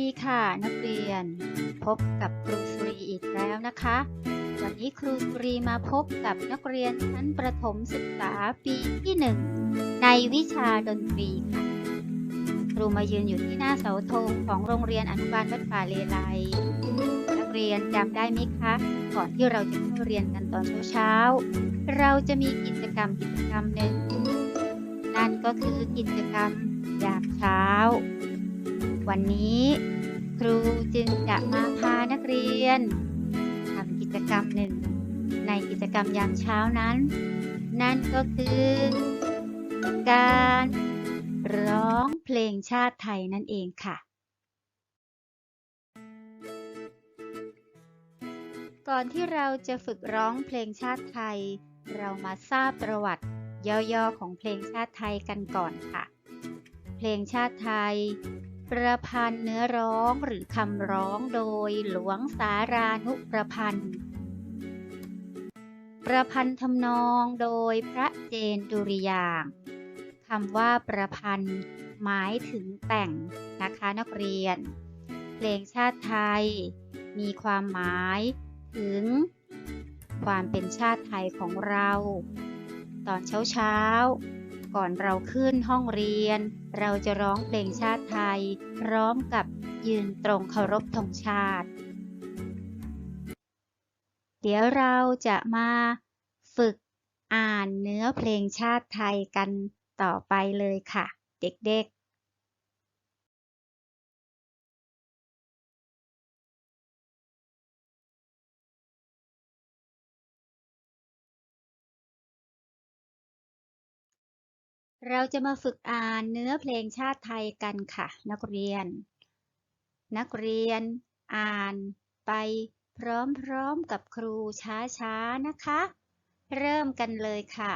ดีค่ะนักเรียน พบกับครูสุรีอีกแล้วนะคะ วันนี้ครูสุรีมาพบกับนักเรียนชั้นประถมศึกษาปีที่หนึ่งในวิชาดนตรีค่ะครูมายืนอยู่ที่หน้าเสาธงของโรงเรียนอนุบาลวัดป่าเลไลนักเรียนจำได้ไหมคะ ก่อนที่เราจะเข้าเรียนกันตอนเช้าๆเราจะมีกิจกรรมกิจกรรมหนึ่งนั่นก็คือกิจกรรมยามเช้าวันนี้ ครูจึงจะมาพานักเรียนทำกิจกรรมหนึ่ง ในกิจกรรมยามเช้านั้น นั่นก็คือ การร้องเพลงชาติไทยนั่นเองค่ะ ก่อนที่เราจะฝึกร้องเพลงชาติไทย เรามาทราบประวัติย่อๆของเพลงชาติไทยกันก่อนค่ะ เพลงชาติไทย ประพันธ์เนื้อร้องหรือคำร้องโดยหลวงสารานุประพันธ์ ประพันธ์ทำนองโดยพระเจนดุริยางคำว่าประพันธ์หมายถึงแต่งนะคะนักเรียน เพลงชาติไทย มีความหมายถึง ความเป็นชาติไทยของเรา ตอนเช้าๆ ก่อนเราขึ้นห้องเรียน เราจะร้องเพลงชาติไทย พร้อมกับยืนตรงเคารพธงชาติ เดี๋ยวเราจะมาฝึกอ่านเนื้อเพลงชาติไทยกันต่อไปเลยค่ะ เด็กๆ เราจะมาฝึกอ่านเนื้อเพลงชาติไทยกันค่ะ นักเรียน นักเรียนอ่านไปพร้อมๆกับครูช้าๆนะคะ เริ่มกันเลยค่ะ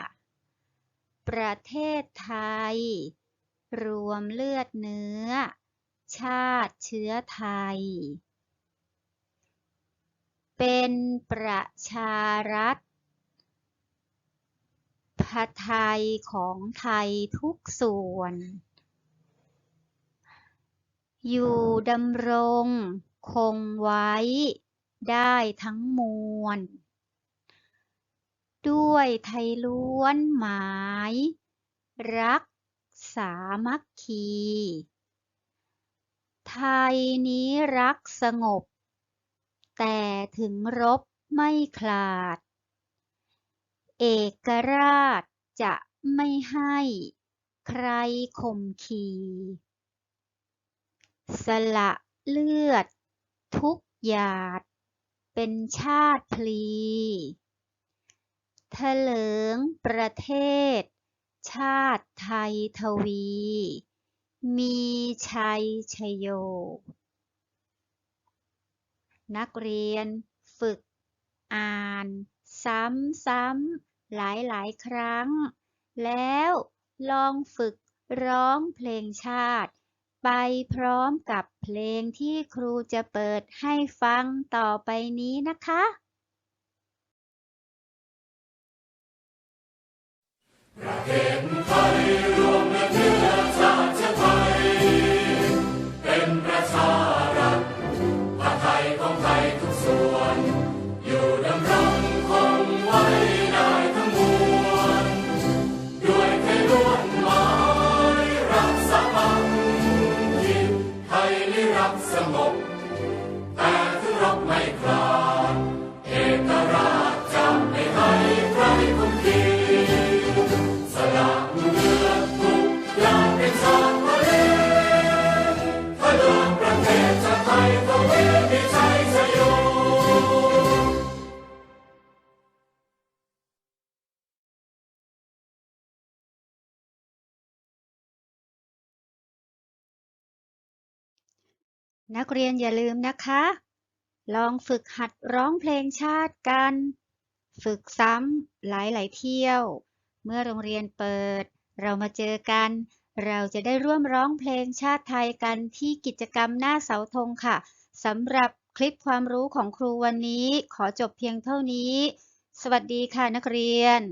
ประเทศไทย รวมเลือดเนื้อ ชาติเชื้อไทย เป็นประชารัฐ พระไทยของไทยทุกส่วน อยู่ดำรงคงไว้ได้ทั้งมวล ด้วยไทยล้วนหมาย รักสามัคคี ไทยนี้รักสงบ แต่ถึงรบไม่คลาด เอกราชจะไม่ให้ใครข่มขีสละเลือด ทุกหยาด เป็นชาติพลีเถลิงประเทศ ชาติไทยทวี มีชัยชโย นักเรียนฝึกอ่าน ซ้ำๆ หลายๆ ครั้ง แล้วลองฝึกร้องเพลงชาติ ไปพร้อมกับเพลงที่ครูจะเปิดให้ฟังต่อไปนี้นะคะ นี้รั นักเรียนอย่าลืมนะคะ ลองฝึกหัดร้องเพลงชาติกัน ฝึกซ้ำหลายๆเที่ยว เมื่อโรงเรียนเปิด เรามาเจอกัน เราจะได้ร่วมร้องเพลงชาติไทยกันที่กิจกรรมหน้าเสาธงค่ะสำหรับคลิปความรู้ของครูวันนี้ ขอจบเพียงเท่านี้ สวัสดีค่ะนักเรียน